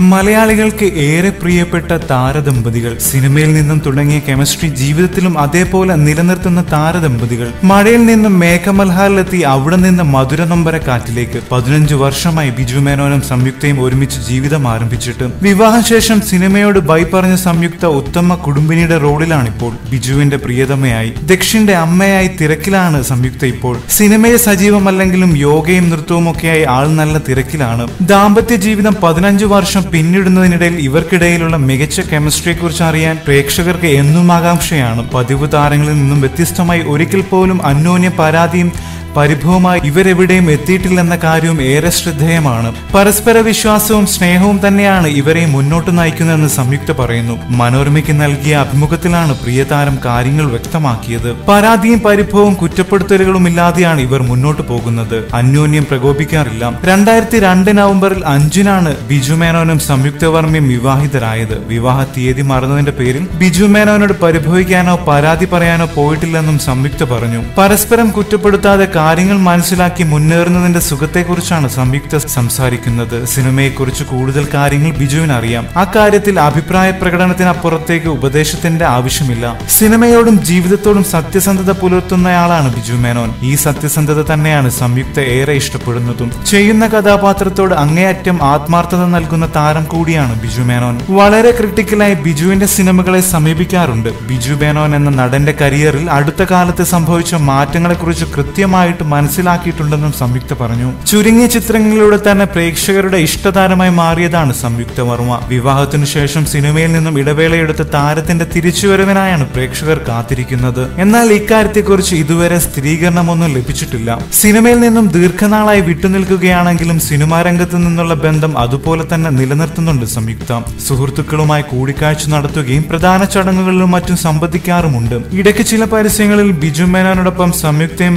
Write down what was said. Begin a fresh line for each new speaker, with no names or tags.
മലയാളികൾക്ക് ഏറെ പ്രിയപ്പെട്ട താരദമ്പതികൾ. സിനിമയിൽ നിന്നും തുടങ്ങിയ കെമിസ്ട്രി ജീവിതത്തിലും അതേപോലെ നിലനിർത്തുന്ന താരദമ്പതികൾ. മഴയിൽ നിന്നും മേഘമൽഹാറിലെത്തി അവിടെ നിന്ന് മധുര നൊമ്പര കാറ്റിലേക്ക് പതിനഞ്ചു വർഷമായി ബിജു മേനോനും സംയുക്തയും ഒരുമിച്ച് ജീവിതം ആരംഭിച്ചിട്ട്. വിവാഹശേഷം സിനിമയോട് ബൈ പറഞ്ഞ സംയുക്ത ഉത്തമ കുടുംബിനിയുടെ റോളിലാണിപ്പോൾ ബിജുവിന്റെ പ്രിയതമയായി. ദക്ഷിന്റെ അമ്മയായി തിരക്കിലാണ് സംയുക്ത ഇപ്പോൾ. സിനിമയെ സജീവമല്ലെങ്കിലും യോഗയും നൃത്തവും ഒക്കെയായി ആൾ നല്ല തിരക്കിലാണ്. ദാമ്പത്യ ജീവിതം പതിനഞ്ചു വർഷം പിന്നിടുന്നതിനിടയിൽ ഇവർക്കിടയിലുള്ള മികച്ച കെമിസ്ട്രിയെ കുറിച്ച് അറിയാൻ പ്രേക്ഷകർക്ക് എന്നും ആകാംക്ഷയാണ്. പതിവ് താരങ്ങളിൽ നിന്നും വ്യത്യസ്തമായി ഒരിക്കൽ പോലും അന്യോന്യ പരാതിയും പരിഭവമായി ഇവരെവിടെയും എത്തിയിട്ടില്ലെന്ന കാര്യവും ഏറെ ശ്രദ്ധേയമാണ്. പരസ്പര വിശ്വാസവും സ്നേഹവും തന്നെയാണ് ഇവരെ മുന്നോട്ട് നയിക്കുന്നതെന്ന് സംയുക്ത പറയുന്നു. മനോരമയ്ക്ക് നൽകിയ അഭിമുഖത്തിലാണ് പ്രിയതാരം കാര്യങ്ങൾ വ്യക്തമാക്കിയത്. പരാതിയും പരിഭവവും കുറ്റപ്പെടുത്തലുകളും ഇല്ലാതെയാണ് ഇവർ മുന്നോട്ട് പോകുന്നത്. അന്യോന്യം പ്രകോപിക്കാറില്ല. രണ്ടായിരത്തി രണ്ട് നവംബറിൽ അഞ്ചിനാണ് ബിജു മേനോനും സംയുക്ത വർമ്മയും വിവാഹിതരായത്. വിവാഹ തീയതി മറന്നതിന്റെ പേരിൽ ബിജു മേനോനോട് പരിഭവിക്കാനോ പരാതി പറയാനോ പോയിട്ടില്ലെന്നും സംയുക്ത പറഞ്ഞു. പരസ്പരം കുറ്റപ്പെടുത്താതെ കാര്യങ്ങൾ മനസ്സിലാക്കി മുന്നേറുന്നതിന്റെ സുഖത്തെക്കുറിച്ചാണ് സംയുക്ത സംസാരിക്കുന്നത്. സിനിമയെക്കുറിച്ച് കൂടുതൽ കാര്യങ്ങൾ ബിജുവിന് അറിയാം ആ കാര്യത്തിൽ അഭിപ്രായ പ്രകടനത്തിനപ്പുറത്തേക്ക് ഉപദേശത്തിന്റെ ആവശ്യമില്ല. സിനിമയോടും ജീവിതത്തോടും സത്യസന്ധത പുലർത്തുന്നയാളാണ് ബിജു മേനോൻ. ഈ സത്യസന്ധത തന്നെയാണ് സംയുക്ത ഏറെ ഇഷ്ടപ്പെടുന്നതും. ചെയ്യുന്ന കഥാപാത്രത്തോട് അങ്ങേയറ്റം ആത്മാർത്ഥത നൽകുന്ന താരം കൂടിയാണ് ബിജു മേനോൻ. വളരെ ക്രിട്ടിക്കലായി ബിജുവിന്റെ സിനിമകളെ സമീപിക്കാറുണ്ട്. ബിജു മേനോൻ എന്ന നടന്റെ കരിയറിൽ അടുത്ത കാലത്ത് സംഭവിച്ച മാറ്റങ്ങളെക്കുറിച്ച് കൃത്യമായിട്ട് മനസ്സിലാക്കിയിട്ടുണ്ടെന്നും സംയുക്ത പറഞ്ഞു. ചുരുങ്ങിയ ചിത്രങ്ങളിലൂടെ തന്നെ പ്രേക്ഷകരുടെ ഇഷ്ടതാരമായി മാറിയതാണ് സംയുക്ത വർമ്മ. വിവാഹത്തിനു ശേഷം സിനിമയിൽ നിന്നും ഇടവേളയെടുത്ത താരത്തിന്റെ തിരിച്ചുവരവിനായാണ് പ്രേക്ഷകർ കാത്തിരിക്കുന്നത്. എന്നാൽ ഇക്കാര്യത്തെക്കുറിച്ച് ഇതുവരെ സ്ഥിരീകരണമൊന്നും ലഭിച്ചിട്ടില്ല. സിനിമയിൽ നിന്നും ദീർഘനാളായി വിട്ടുനിൽക്കുകയാണെങ്കിലും സിനിമാ രംഗത്ത് നിന്നുള്ള ബന്ധം അതുപോലെ തന്നെ നിലനിർത്തുന്നുണ്ട് സംയുക്ത. സുഹൃത്തുക്കളുമായി കൂടിക്കാഴ്ച നടത്തുകയും പ്രധാന ചടങ്ങുകളിലും മറ്റും സംബന്ധിക്കാറുമുണ്ട്. ഇടയ്ക്ക് ചില പരസ്യങ്ങളിൽ ബിജു മേനോനോടൊപ്പം സംയുക്തയും